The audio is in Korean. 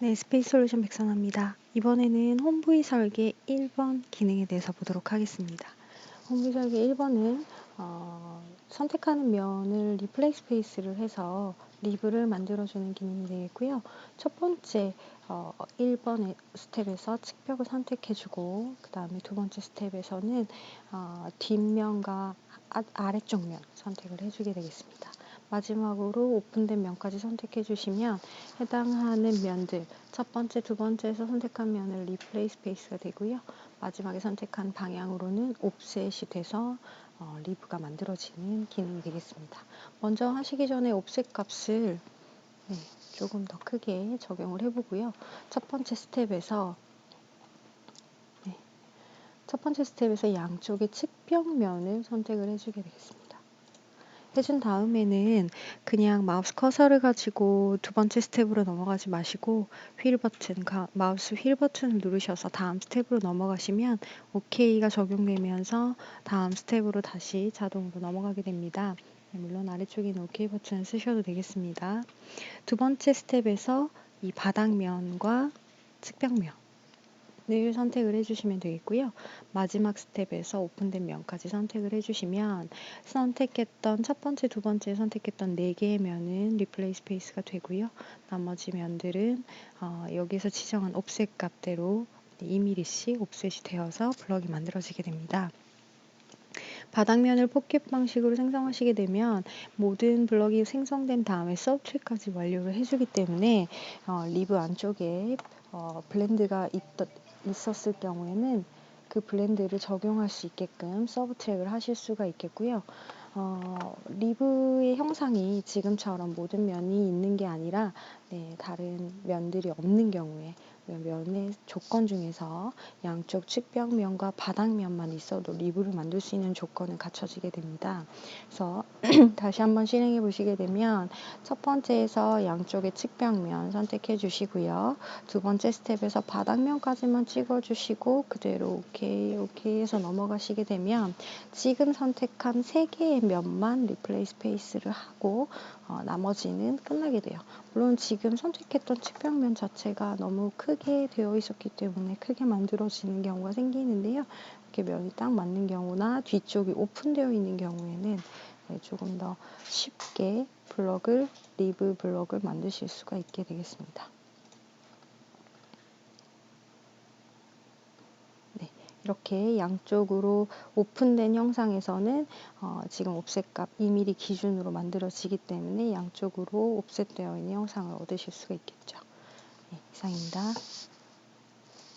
네, 스페이스 솔루션 백선아입니다. 이번에는 홈브이 설계 1번 기능에 대해서 보도록 하겠습니다. 홈브이 설계 1번은 어, 선택하는 면을 리플레이 스페이스를 해서 리브를 만들어주는 기능이 되겠고요. 첫 번째 어, 1번 스텝에서 측벽을 선택해주고 그 다음에 두 번째 스텝에서는 어, 뒷면과 아, 아래쪽 면 선택을 해주게 되겠습니다. 마지막으로 오픈된 면까지 선택해 주시면 해당하는 면들 첫 번째, 두 번째에서 선택한 면을 리플레이 스페이스가 되고요. 마지막에 선택한 방향으로는 옵셋이 돼서 어, 리브가 만들어지는 기능이 되겠습니다. 먼저 하시기 전에 옵셋 값을 네, 조금 더 크게 적용을 해보고요. 첫 번째 스텝에서 네, 첫 번째 스텝에서 양쪽의 측벽면을 선택을 해주게 되겠습니다. 해준 다음에는 그냥 마우스 커서를 가지고 두 번째 스텝으로 넘어가지 마시고 휠 버튼, 마우스 휠 버튼을 누르셔서 다음 스텝으로 넘어가시면 OK가 적용되면서 다음 스텝으로 다시 자동으로 넘어가게 됩니다. 네, 물론 아래쪽에 있는 OK 버튼을 쓰셔도 되겠습니다. 두 번째 스텝에서 이 바닥면과 측벽면 을 선택을 해주시면 되겠고요. 마지막 스텝에서 오픈된 면까지 선택을 해주시면 선택했던 첫 번째, 두 번째 선택했던 네 개의 면은 리플레이 스페이스가 되고요. 나머지 면들은 어, 여기서 지정한 옵셋 값대로 2mm씩 옵셋이 되어서 블럭이 만들어지게 됩니다. 바닥면을 포켓 방식으로 생성하시게 되면 모든 블럭이 생성된 다음에 서브트리까지 완료를 해주기 때문에 어, 리브 안쪽에 어, 블렌드가 있던 있었을 경우에는 그 블렌드를 적용할 수 있게끔 서브 트랙을 하실 수가 있겠고요. 어, 리브의 형상이 지금처럼 모든 면이 있는 게 아니라 네, 다른 면들이 없는 경우에 면의 조건 중에서 양쪽 측벽면과 바닥면만 있어도 리브를 만들 수 있는 조건은 갖춰지게 됩니다. 그래서 다시 한번 실행해 보시게 되면 첫 번째에서 양쪽의 측벽면 선택해 주시고요. 두 번째 스텝에서 바닥면까지만 찍어 주시고 그대로 오케이 오케이 해서 넘어가시게 되면 지금 선택한 세 개의 면만 리플레이 스페이스를 하고 어, 나머지는 끝나게 돼요. 물론 지금 선택했던 측벽면 자체가 너무 크게 되어 있었기 때문에 크게 만들어지는 경우가 생기는데요. 이렇게 면이 딱 맞는 경우나 뒤쪽이 오픈되어 있는 경우에는 네, 조금 더 쉽게 블럭을 리브 블럭을 만드실 수가 있게 되겠습니다. 이렇게 양쪽으로 오픈된 형상에서는 어, 지금 옵셋 값 2mm 기준으로 만들어지기 때문에 양쪽으로 옵셋되어 있는 형상을 얻으실 수가 있겠죠. 네, 이상입니다.